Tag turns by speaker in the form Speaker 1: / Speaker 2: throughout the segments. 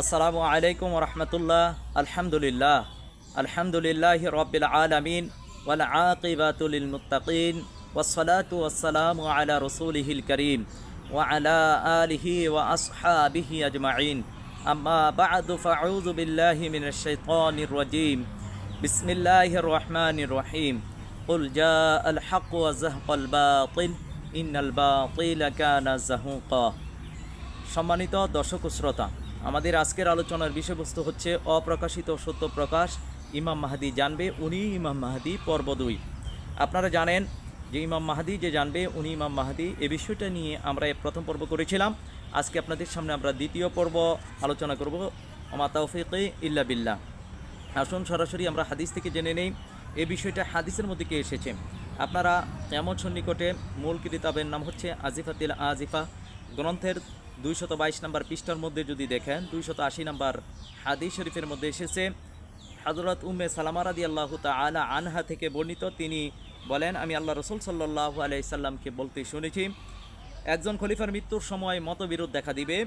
Speaker 1: আসসালামু আলাইকুম রহমতুল্লাহ আলহামদুলিল্লাহ আলহামদুলিল্লাহ রবিল আলমিন ওয়াল আকিবাতুল মুত্তাকিন والصلاة والسلام على رسوله الكريم وعلى آله وأصحابه أجمعين أما بعد فأعوذ بالله من الشيطان الرجيم بسم الله الرحمن الرحيم قل جاء الحق وزهق الباطل إن الباطل كان زهوقا সম্মানিত দর্শক ও শ্রোতা আমাদের আজকের আলোচনার বিষয়বস্তু হচ্ছে অপ্রকাশিত সত্য প্রকাশ। ইমাম মাহাদি জানবে উনি ইমাম মাহাদি, পর্ব দুই। আপনারা জানেন যে ইমাম মাহাদি যে জানবে, উনি ইমাম মাহাদি। এ বিষয়টা নিয়ে আমরা প্রথম পর্ব করেছিলাম। আজকে আপনাদের সামনে আমরা দ্বিতীয় পর্ব আলোচনা করব। আমা তৌফিকে ইল্লা বিল্লাহ। আসুন সরাসরি আমরা হাদিস থেকে জেনে নেই। এ বিষয়টা হাদিসের মধ্যে কে এসেছে? আপনারা এমন সন্নিকটে মূল কিতাবের নাম হচ্ছে আজিফাতিল আজিফা। গ্রন্থের দুইশত বাইশ নম্বর পৃষ্ঠার মধ্যে যদি দেখেন, দুইশত আশি নম্বর হাদিস শরীফের মধ্যে এসেছে হজরত উম্মে সালামা রাদি আল্লাহ তালা আনহা থেকে বর্ণিত, তিনি বলেন, আমি আল্লাহ রসুল সাল্লাহ আলাইসাল্লামকে বলতে শুনেছি, একজন খলিফার মৃত্যুর সময় মতবিরোধ দেখা দিবে,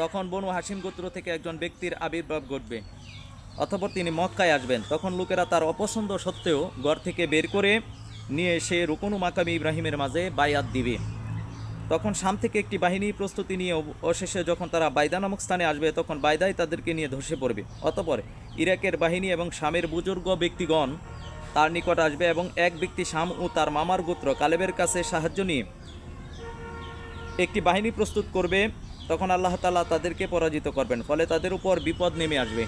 Speaker 1: তখন বনু হাসিম গোত্র থেকে একজন ব্যক্তির আবির্ভাব ঘটবে। অথবা তিনি মক্কায় আসবেন। তখন লোকেরা তার অপছন্দ সত্ত্বেও ঘর থেকে বের করে নিয়ে এসে রুকনু মাকামি ইব্রাহিমের মাঝে বায়াত দিবে। তখন শাম থেকে একটি বাহিনী প্রস্তুতি নিয়ে অব- অবশেষে যখন তারা বাইদা নামক স্থানে আসবে, তখন বাইদাই তাদেরকে নিয়ে ধসে পড়বে। অতপর ইরাকের বাহিনী এবং শামের বুজুর্গ ব্যক্তিগণ তার নিকট আসবে এবং এক ব্যক্তি শাম ও তার মামার গোত্র কালেবের কাছে সাহায্য নিয়ে একটি বাহিনী প্রস্তুত করবে। তখন আল্লাহ তাআলা তাদেরকে পরাজিত করবেন, ফলে তাদের উপর বিপদ নেমে আসবে।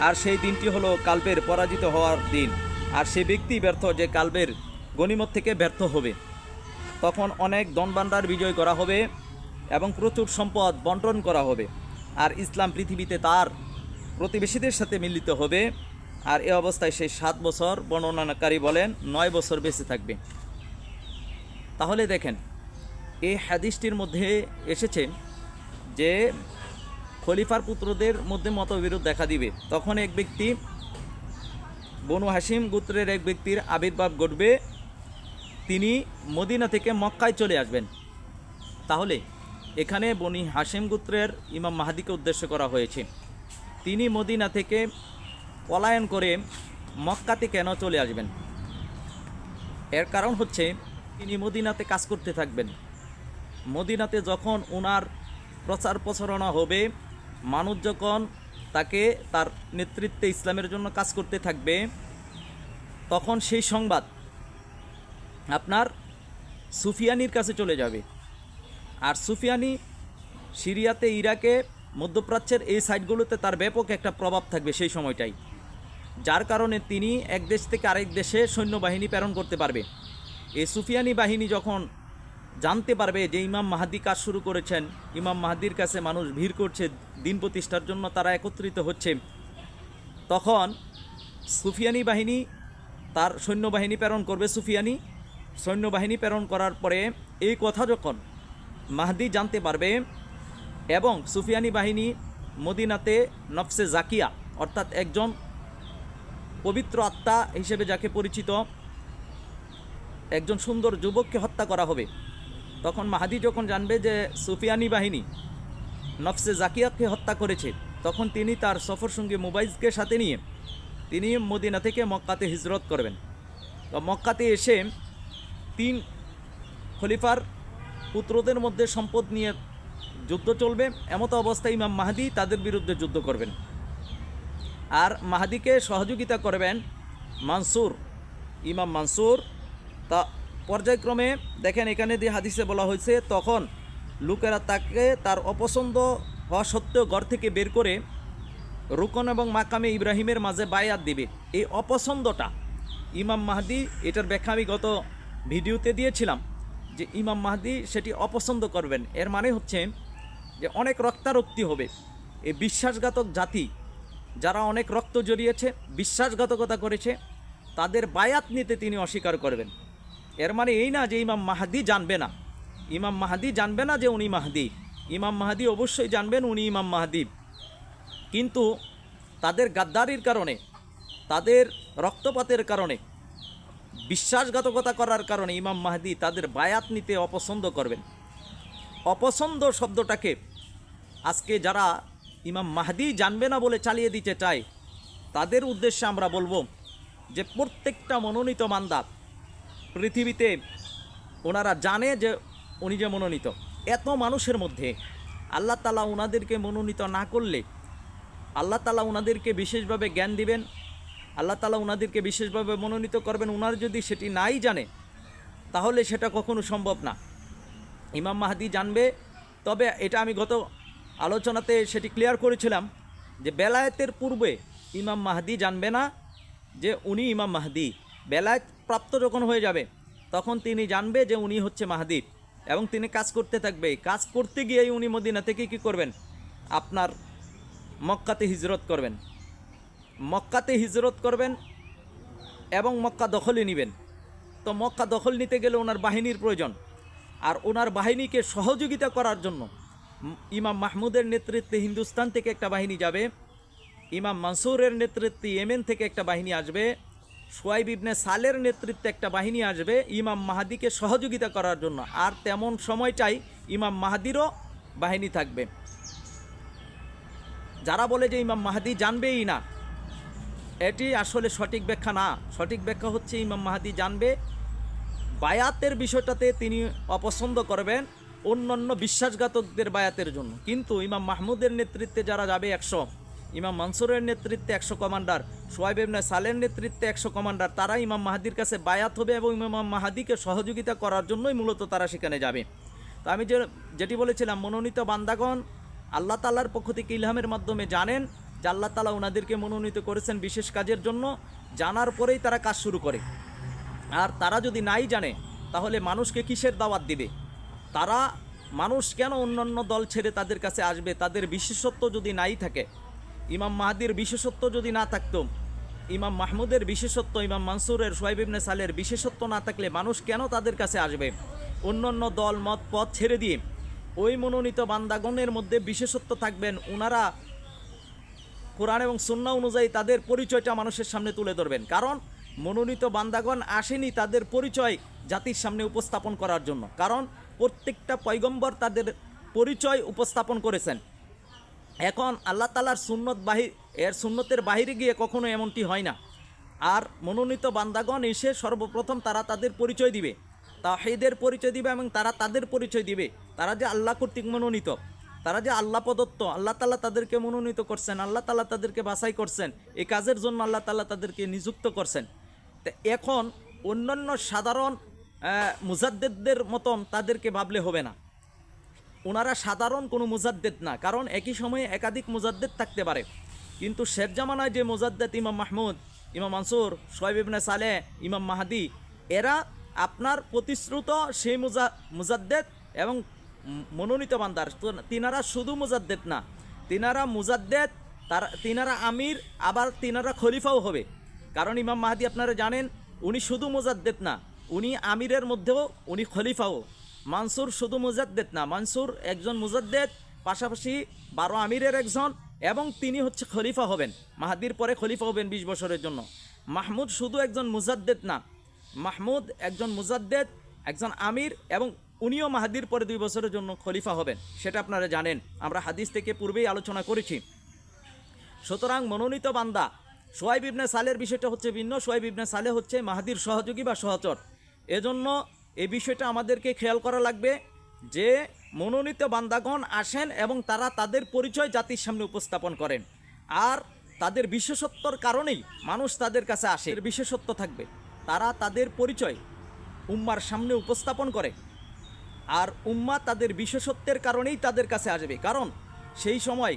Speaker 1: আর সেই দিনটি হলো কাল্পের পরাজিত হওয়ার দিন। আর সে ব্যক্তি ব্যর্থ যে কাল্পের গণিমত থেকে ব্যর্থ হবে। তখন অনেক দনবান্ডার বিজয় করা হবে এবং প্রচুর সম্পদ বন্টন করা হবে। আর ইসলাম পৃথিবীতে তার প্রতিবেশীদের সাথে মিলিত হবে। আর এ অবস্থায় সেই সাত বছর বর্ণনাকারী বলেন, নয় বছর বেঁচে থাকবে। তাহলে দেখেন এই হাদিসটির মধ্যে এসেছে যে খলিফার পুত্রদের মধ্যে মতবিরোধ দেখা দিবে। তখন এক ব্যক্তি বনু হাসিম গোত্রের এক ব্যক্তির আবির্ভাব ঘটবে। তিনি মদিনা থেকে মক্কায় চলে আসবেন। তাহলে এখানে বনি হাসিম গোত্রের ইমাম মাহাদিকে উদ্দেশ্য করা হয়েছে। তিনি মদিনা থেকে পলায়ন করে মক্কাতে কেন চলে আসবেন? এর কারণ হচ্ছে তিনি মদিনাতে কাজ করতে থাকবেন। মদিনাতে যখন ওনার প্রচার প্রচারণা হবে, মানুষ যখন তাকে তার নেতৃত্বে ইসলামের জন্য কাজ করতে থাকবে, তখন সেই সংবাদ আপনার সুফিয়ানির কাছে চলে যাবে। আর সুফিয়ানি সিরিয়াতে ইরাকে, মধ্যপ্রাচ্যের এই সাইটগুলোতে তার ব্যাপক একটা প্রভাব থাকবে সেই সময়টাই, যার কারণে তিনি এক দেশ থেকে আরেক দেশে সৈন্যবাহিনী প্রেরণ করতে পারবে। এই সুফিয়ানি বাহিনী যখন জানতে পারবে যে ইমাম মাহাদি কাজ শুরু করেছেন, ইমাম মাহাদির কাছে মানুষ ভিড় করছে, দিন প্রতিষ্ঠার জন্য তারা একত্রিত হচ্ছে, তখন সুফিয়ানি বাহিনী তার সৈন্যবাহিনী প্রেরণ করবে সুফিয়ানি। সৈন্যবাহিনী প্রেরণ করার পরে এই কথা যখন মাহদি জানতে পারবে এবং সুফিয়ানি বাহিনী মদিনাতে নফসে জাকিয়া, অর্থাৎ একজন পবিত্র আত্মা হিসেবে যাকে পরিচিত একজন সুন্দর যুবককে হত্যা করা হবে, তখন মাহাদি যখন জানবে যে সুফিয়ানি বাহিনী নফসে জাকিয়াকে হত্যা করেছে, তখন তিনি তার সফর সঙ্গী মোবাইলকে সাথে নিয়ে তিনি মদিনা থেকে মক্কাতে হিজরত করবেন। তো মক্কাতে এসে তিন খলিফার পুত্রদের মধ্যে সম্পদ নিয়ে যুদ্ধ চলবে। এমতো অবস্থায় ইমাম মাহাদি তাদের বিরুদ্ধে যুদ্ধ করবেন। আর মাহাদিকে সহযোগিতা করবেন মানসুর, ইমাম মানসুর। তা পর্যায়ক্রমে দেখেন এখানে যে হাদিসে বলা হয়েছে, তখন লোকেরা তাকে তার অপছন্দ হওয়া সত্ত্বেও ঘর থেকে বের করে রুকন এবং মাকামে ইব্রাহিমের মাঝে বায়াত দিবে। এই অপছন্দটা ইমাম মাহাদি, এটার ব্যাখ্যা আমি গত ভিডিওতে দিয়েছিলাম যে ইমাম মাহাদি সেটি অপছন্দ করবেন। এর মানে হচ্ছে যে অনেক রক্তারক্তি হবে। এই বিশ্বাসঘাতক জাতি যারা অনেক রক্ত জড়িয়েছে, বিশ্বাসঘাতকতা করেছে, তাদের বায়াত নিতে তিনি অস্বীকার করবেন। এর মানে এই না যে ইমাম মাহাদি জানবে না। ইমাম মাহাদি জানবে না যে উনি মাহাদি। ইমাম মাহাদি অবশ্যই জানবেন উনি ইমাম মাহাদি। কিন্তু তাদের গাদ্দারির কারণে, তাদের রক্তপাতের কারণে বিশ্বাসঘাতকতা করার কারণে ইমাম মাহাদি তাদের বায়াত নিতে অপছন্দ করবেন। অপছন্দ শব্দটাকে আজকে যারা ইমাম মাহদি জানবে না বলে চালিয়ে দিতে চায়, তাদের উদ্দেশ্যে আমরা বলব যে প্রত্যেকটা মনোনীত মান্দা পৃথিবীতে ওনারা জানে যে উনি যে মনোনীত। এত মানুষের মধ্যে আল্লাহ তালা ওনাদেরকে মনোনীত না করলে আল্লাহ তালা ওনাদেরকে বিশেষভাবে জ্ঞান দিবেন আল্লাহ তালা ওনাদেরকে বিশেষভাবে মনোনীত করবেন। ওনার যদি সেটি নাই জানে, তাহলে সেটা কখনো সম্ভব না। ইমাম মাহাদি জানবে, তবে এটা আমি গত আলোচনাতে সেটি ক্লিয়ার করেছিলাম যে বেলায়েতের পূর্বে ইমাম মাহাদি জানবে না যে উনি ইমাম মাহাদি। বেলায়েত প্রাপ্ত যখন হয়ে যাবে, তখন তিনি জানবে যে উনি হচ্ছে মাহাদি এবং তিনি কাজ করতে থাকবে। কাজ করতে গিয়েই উনি মদিনা থেকে কী করবেন? আপনার মক্কাতে হিজরত করবেন। মক্কাতে হিজরত করবেন এবং মক্কা দখলে নেবেন। তো মক্কা দখল নিতে গেলে ওনার বাহিনীর প্রয়োজন। আর ওনার বাহিনীকে সহযোগিতা করার জন্য ইমাম মাহমুদের নেতৃত্বে হিন্দুস্তান থেকে একটা বাহিনী যাবে, ইমাম মানসুরের নেতৃত্বে ইয়েমেন থেকে একটা বাহিনী আসবে, সোয়াইব ইবনে সালের নেতৃত্বে একটা বাহিনী আসবে, ইমাম মাহাদিকে সহযোগিতা করার জন্য। আর তেমন সময়টাই ইমাম মাহাদিরও বাহিনী থাকবে। যারা বলে যে ইমাম মাহাদি জানবেই না এটি আসলে সঠিক ব্যাখ্যা না। সঠিক ব্যাখ্যা হচ্ছে ইমাম মাহাদি জানবে, বায়াতের বিষয়টাতে তিনি অপছন্দ করবেন অন্যান্য বিশ্বাসঘাতকদের বায়াতের জন্য। কিন্তু ইমাম মাহমুদের নেতৃত্বে যারা যাবে একশো, ইমাম মানসুরের নেতৃত্বে একশো কমান্ডার, সোয়াইব ইবনে সালের নেতৃত্বে একশো কমান্ডার, তারা ইমাম মাহাদির কাছে বায়াত হবে এবং ইমাম মাহাদিকে সহযোগিতা করার জন্যই মূলত তারা সেখানে যাবে। তো আমি যে, যেটি বলেছিলাম, মনোনীত বান্দাগণ আল্লাহ তালার পক্ষ থেকে ইলহামের মাধ্যমে জানেন যে আল্লাহ তালা ওনাদেরকে মনোনীত করেছেন বিশেষ কাজের জন্য, জানার পরেই তারা কাজ শুরু করে। আর তারা যদি নাই জানে, তাহলে মানুষকে কিসের দাওয়াত দিবে? তারা মানুষ কেন অন্যান্য দল ছেড়ে তাদের কাছে আসবে? তাদের বিশেষত্ব যদি নাই থাকে, ইমাম মাহাদির বিশেষত্ব যদি না থাকতো, ইমাম মাহমুদের বিশেষত্ব, ইমাম মানসুরের সোয়াইব ইবনে সালের বিশেষত্ব না থাকলে মানুষ কেন তাদের কাছে আসবে? অন্যান্য দল, মত, পথ ছেড়ে দিয়ে ওই মনোনীত বান্দাগণের মধ্যে বিশেষত্ব থাকবেন ওনারা কোরআন এবং সুন্না অনুযায়ী তাদের পরিচয়টা মানুষের সামনে তুলে ধরবেন। কারণ মনোনীত বান্দাগণ আসেনি তাদের পরিচয় জাতির সামনে উপস্থাপন করার জন্য। কারণ প্রত্যেকটা পয়গম্বর তাদের পরিচয় উপস্থাপন করেছেন। এখন আল্লাহ তালার সুন্নত বাহির এর সুন্নতের বাহিরে গিয়ে কখনো এমনটি হয় না। আর মনোনীত বান্দাগণ এসে সর্বপ্রথম তারা তাদের পরিচয় দিবে। তাহিদের পরিচয় দিবে এবং তারা তাদের পরিচয় দিবে। তারা যে আল্লাহ কর্তৃক মনোনীত। তারা যে আল্লাহ প্রদত্ত, আল্লাহ তালা তাদেরকে মনোনীত করছেন, আল্লাহ তালা তাদেরকে বাছাই করছেন এই কাজের জন্য আল্লাহ তালা তাদেরকে নিযুক্ত করছেন। তো এখন অন্যান্য সাধারণ মুজাদ্দেদদের মতন তাদেরকে ভাবলে হবে না। ওনারা সাধারণ কোনো মুজাদ্দেদ না, কারণ একই সময়ে একাধিক মুজাদ্দেদ থাকতে পারে। কিন্তু শের জামানায় যে মুজাদ্দেদ ইমাম মাহমুদ, ইমাম মানসুর, সোয়েব ইবনে সালে, ইমাম মাহাদি, এরা আপনার প্রতিশ্রুত সেই মুজা, মুজাদ্দেদ এবং মনোনীত বান্দার তিনারা শুধু মুজাদ্দেদ না, তিনারা মুজাদ্দেদ, তার তিনারা আমির, আবার তিনারা খলিফাও হবে। কারণ ইমাম মাহাদি আপনারা জানেন, উনি শুধু মুজাদ্দেদ না, উনি আমিরের মধ্যেও উনি খলিফাও। মানসুর শুধু মুজাদ্দেদ না, মানসুর একজন মুজাদ্দেদ, পাশাপাশি বারো আমিরের একজন, এবং তিনি হচ্ছে খলিফা হবেন। মাহাদির পরে খলিফা হবেন বিশ বছরের জন্য। মাহমুদ শুধু একজন মুজাদ্দেদ না, মাহমুদ একজন মুজাদ্দেদ, একজন আমির, এবং উনিও মাহাদির পরে দুই বছরের জন্য খলিফা হবেন, সেটা আপনারা জানেন। আমরা হাদিস থেকে পূর্বেই আলোচনা করেছি। সুতরাং মনোনীত বান্দা সোয়াইব ইবনে সালের বিষয়টা হচ্ছে ভিন্ন। সোয়াইব ইবনে সালে হচ্ছে মাহাদির সহযোগী বা সহচর। এজন্য এই বিষয়টা আমাদেরকে খেয়াল করা লাগবে যে মনোনীত বান্দাগণ আসেন এবং তারা তাদের পরিচয় জাতির সামনে উপস্থাপন করেন। আর তাদের বিশেষত্বর কারণেই মানুষ তাদের কাছে আসে। বিশেষত্ব থাকবে, তারা তাদের পরিচয় উম্মার সামনে উপস্থাপন করে। আর উম্মা তাদের বিশেষত্বের কারণেই তাদের কাছে আসবে। কারণ সেই সময়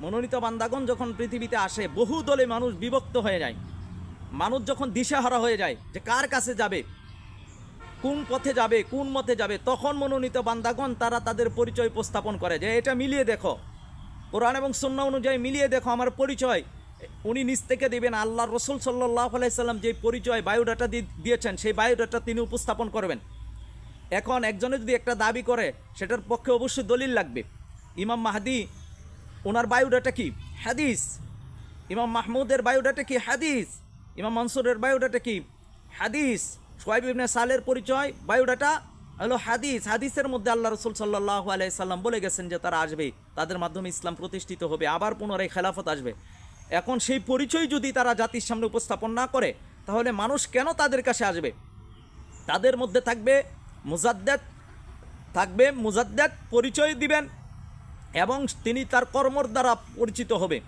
Speaker 1: মনোনীত বান্দাগণ যখন পৃথিবীতে আসে, বহু দলে মানুষ বিভক্ত হয়ে যায়। মানুষ যখন দিশাহারা হয়ে যায় যে কার কাছে যাবে, কোন পথে যাবে, কোন মতে যাবে, তখন মনোনীত বান্দাগণ তারা তাদের পরিচয় উপস্থাপন করে যে এটা মিলিয়ে দেখো। কোরআন এবং সন্না অনুযায়ী মিলিয়ে দেখো আমার পরিচয়। উনি নিজ থেকে দেবেন আল্লাহ রসুল সাল্লাহ আলাইসাল্লাম যে পরিচয় বায়োডাটা দিয়েছেন, সেই বায়োডাটা তিনি উপস্থাপন করবেন। এখন একজনে যদি একটা দাবি করে, সেটার পক্ষে অবশ্যই দলিল লাগবে। ইমাম মাহাদি, ওনার বায়োডাটা কি? হাদিস। ইমাম মাহমুদের বায়োডাটা কি? হাদিস। ইমাম মনসুরের বায়োডাটা কি? হাদিস। সোয়াইব ইবনে সালের পরিচয়, বায়োডাটা হলো হাদিস। হাদিসের মধ্যে আল্লাহ রসুল সাল্লাহ আলাইসাল্লাম বলে গেছেন যে, তারা আসবে, তাদের মাধ্যমে ইসলাম প্রতিষ্ঠিত হবে, আবার পুনরায় খেলাফত আসবে। এখন সেই পরিচয় যদি তারা জাতির সামনে উপস্থাপন না করে, তাহলে মানুষ কেন তাদের কাছে আসবে? তাদের মধ্যে থাকবে মুজাদ্দাত থাকবে মুজাদ্দাত পরিচয় দিবেন এবং তিনি তার কর্মর দ্বারা পরিচিত হবে।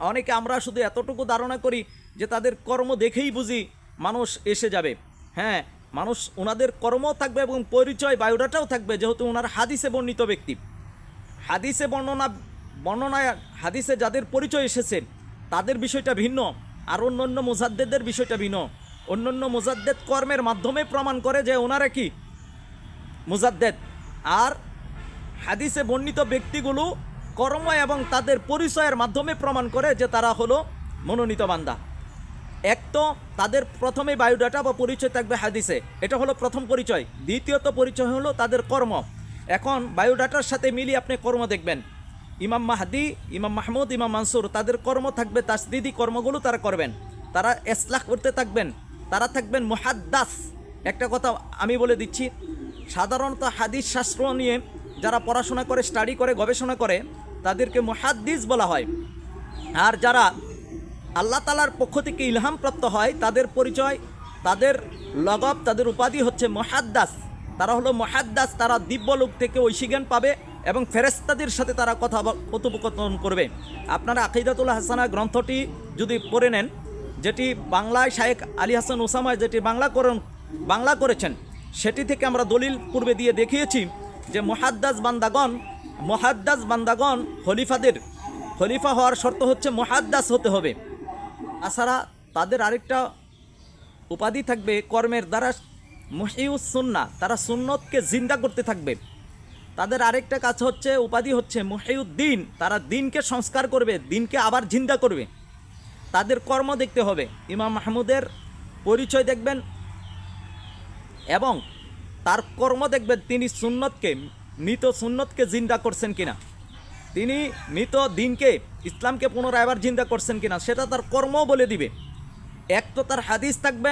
Speaker 1: অনেকে আমরা শুধু এতটুকু ধারণা করি যে তাদের কর্ম দেখেই বুঝি মানুষ এসে যাবে। হ্যাঁ মানুষ ওনাদের কর্ম থাকবে এবং পরিচয় বায়োডাটাও থাকবে, যেহেতু ওনার হাদিসে বর্ণিত ব্যক্তি। হাদিসে বর্ণনা, বর্ণনায়, হাদিসে যাদের পরিচয় এসেছে, তাদের বিষয়টা ভিন্ন, আর অন্য অন্য মোজাদ্দেদের বিষয়টা ভিন্ন। অন্য অন্য মোজাদ্দেদ কর্মের মাধ্যমে প্রমাণ করে যে ওনারা কি? মুজাদ্দেদ। আর হাদিসে বর্ণিত ব্যক্তিগুলো কর্ম এবং তাদের পরিচয়ের মাধ্যমে প্রমাণ করে যে তারা হলো মনোনীত বান্দা। এক তো তাদের প্রথমে বায়োডাটা বা পরিচয় থাকবে হাদিসে। এটা হলো প্রথম পরিচয়। দ্বিতীয়ত পরিচয় হলো তাদের কর্ম। এখন বায়োডাটার সাথে মিলিয়ে আপনি কর্ম দেখবেন। ইমাম মাহাদি, ইমাম মাহমুদ, ইমাম মানসুর, তাদের কর্ম থাকবে, তাসদিদি কর্মগুলো তারা করবেন। তারা এসলাহ করতে থাকবেন। তারা থাকবেন মুহাদ্দাস। একটা কথা আমি বলে দিচ্ছি, সাধারণত হাদিস শাস্ত্র নিয়ে যারা পড়াশোনা করে স্টাডি করে, গবেষণা করে, তাদেরকে মুহাদ্দিস বলা হয়। আর যারা আল্লাহ তালার পক্ষ থেকে ইলহাম প্রাপ্ত হয়, তাদের পরিচয়, তাদের লগব, তাদের উপাধি হচ্ছে মহাদ্দাস। তারা হলো মহাদ্দাস, তারা দিব্যলোক থেকে ঐশী জ্ঞান পাবে এবং ফেরেস্তাদের সাথে তারা কথা কথোপকথন করবে। আপনারা আকিদাতুল হাসানা গ্রন্থটি যদি পড়ে নেন যেটি বাংলায় শায়েক আলী হাসান ওসামা যেটি বাংলা করেন বাংলা করেছেন, সেটি থেকে আমরা দলিল পূর্বে দিয়ে দেখিয়েছি যে মহাদ্দাস বান্দাগণ মহাদ্দাস বান্দাগণ খলিফাদের, খলিফা হওয়ার শর্ত হচ্ছে মহাদ্দাস হতে হবে। তাছাড়া তাদের আরেকটা উপাধি থাকবে কর্মের দ্বারা মহিউস সুন্না তারা সুন্নতকে জিন্দা করতে থাকবে। তাদের আরেকটা কাজ হচ্ছে, উপাধি হচ্ছে মহিউদ্দিন, তারা দিনকে সংস্কার করবে, দিনকে আবার জিন্দা করবে। তাদের কর্ম দেখতে হবে। ইমাম মাহমুদের পরিচয় দেখবেন এবং তার কর্ম দেখবেন তিনি সুন্নতকে, মৃত সুন্নতকে জিন্দা করছেন কিনা। তিনি মৃত দিনকে, ইসলামকে পুনরায় আবার জিন্দা করছেন কিনা, সেটা তার কর্ম বলে দিবে। এক তো তার হাদিস থাকবে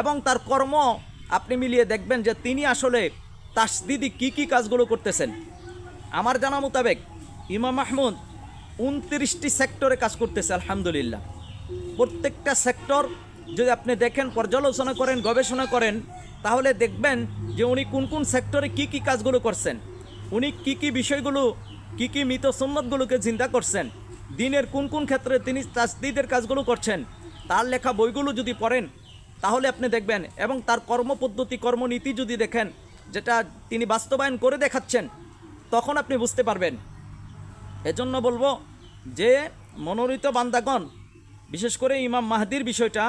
Speaker 1: এবং তার কর্ম আপনি মিলিয়ে দেখবেন যে তিনি আসলে তাসদিদি কি কি কাজগুলো করতেছেন। আমার জানা মোতাবেক ইমাম মাহমুদ উনত্রিশটি সেক্টরে কাজ করতেছে, আলহামদুলিল্লাহ। প্রত্যেকটা সেক্টর যদি আপনি দেখেন, পর্যালোচনা করেন, গবেষণা করেন, তাহলে দেখবেন যে উনি কোন কোন সেক্টরে কি কি কাজগুলো করছেন। উনি কি কি বিষয়গুলো, কি কি মৃত সুন্নতগুলোকে চিন্তা করছেন। দিনের কোন কোন ক্ষেত্রে তিনি তাসদিদের কাজগুলো করছেন, তার লেখা বইগুলো যদি পড়েন, তাহলে আপনি দেখবেন, এবং তার কর্মপদ্ধতি, কর্মনীতি যদি দেখেন, যেটা তিনি বাস্তবায়ন করে দেখাচ্ছেন, তখন আপনি বুঝতে পারবেন। এজন্য বলব যে মনোনীত বান্দাগণ বিশেষ করে ইমাম মাহাদির বিষয়টা,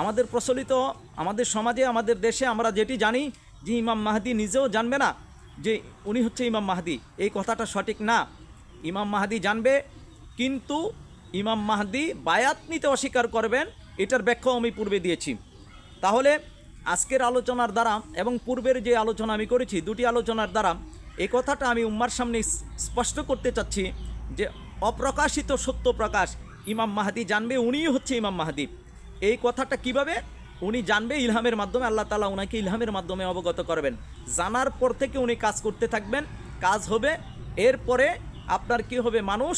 Speaker 1: আমাদের প্রচলিত, আমাদের সমাজে, আমাদের দেশে আমরা যেটি জানি যে ইমাম মাহাদি নিজেও জানবে না যে উনি হচ্ছে ইমাম মাহাদি। এই কথাটা সঠিক না। ইমাম মাহাদি জানবে, কিন্তু ইমাম মাহাদি বায়াত নিতে অস্বীকার করবেন, এটার ব্যাখ্যাও আমি পূর্বে দিয়েছি। তাহলে আজকের আলোচনার দ্বারা এবং পূর্বের যে আলোচনা আমি করেছি, দুটি আলোচনার দ্বারা এই কথাটা আমি উম্মার সামনে স্পষ্ট করতে চাচ্ছি যে অপ্রকাশিত সত্য প্রকাশ ইমাম মাহাদি জানবে, উনিই হচ্ছে ইমাম মাহাদি। এই কথাটা কীভাবে? উনি জানবে ইলহামের মাধ্যমে, আল্লাহ তালা ওনাকে ইলহামের মাধ্যমে অবগত করবেন। জানার পর থেকে উনি কাজ করতে থাকবেন, কাজ হবে, এরপরে আপনার কি হবে, মানুষ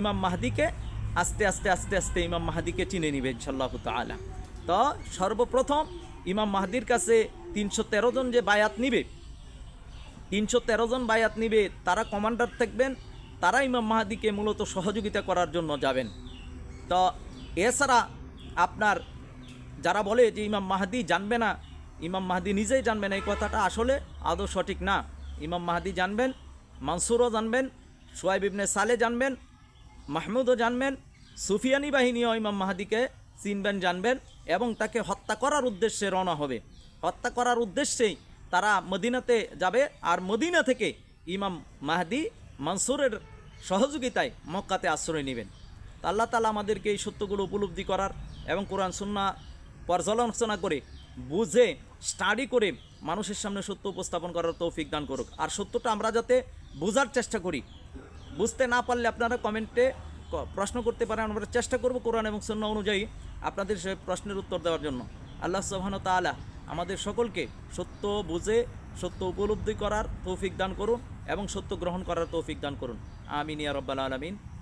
Speaker 1: ইমাম মাহাদিকে আস্তে আস্তে আস্তে আস্তে ইমাম মাহাদিকে চিনে নিবে ইনশাল্লাহ তালা তো সর্বপ্রথম ইমাম মাহাদির কাছে তিনশো তেরো জন যে বায়াত নিবে, তিনশো তেরো জন বায়াত নিবে, তারা কমান্ডার থাকবেন, তারা ইমাম মাহাদিকে মূলত সহযোগিতা করার জন্য যাবেন। তো এছাড়া আপনার যারা বলে যে ইমাম মাহাদি জানবে না, ইমাম মাহাদি নিজেই জানবেন এই কথাটা আসলে আদৌ সঠিক না। ইমাম মাহাদি জানবেন, মানসুরও জানবেন, সোয়াইব ইবনে সালে জানবেন, মাহমুদও জানবেন, সুফিয়ানি বাহিনীও ইমাম মাহাদিকে চিনবেন, জানবেন এবং তাকে হত্যা করার উদ্দেশ্যে রওনা হবে। হত্যা করার উদ্দেশ্যেই তারা মদিনাতে যাবে আর মদিনা থেকে ইমাম মাহাদি মানসুরের সহযোগিতায় মক্কাতে আশ্রয় নেবেন। আল্লাহ তালা আমাদেরকে এই সত্যগুলো উপলব্ধি করার এবং কোরআন, সুন্না পর্যালোচনা করে বুঝে স্টাডি করে মানুষের সামনে সত্য উপস্থাপন করার তৌফিক দান করুক। আর সত্যটা আমরা যাতে বোঝার চেষ্টা করি। বুঝতে না পারলে আপনারা কমেন্টে প্রশ্ন করতে পারেন। আমরা চেষ্টা করব কোরআন এবং সন্না অনুযায়ী আপনাদের সে প্রশ্নের উত্তর দেওয়ার জন্য। আল্লাহ সুবহান তাআলা আমাদের সকলকে সত্য বুঝে, সত্য উপলব্ধি করার তৌফিক দান করুন এবং সত্য গ্রহণ করার তৌফিক দান করুন। আমিন ইয়া রব্বাল আলমিন।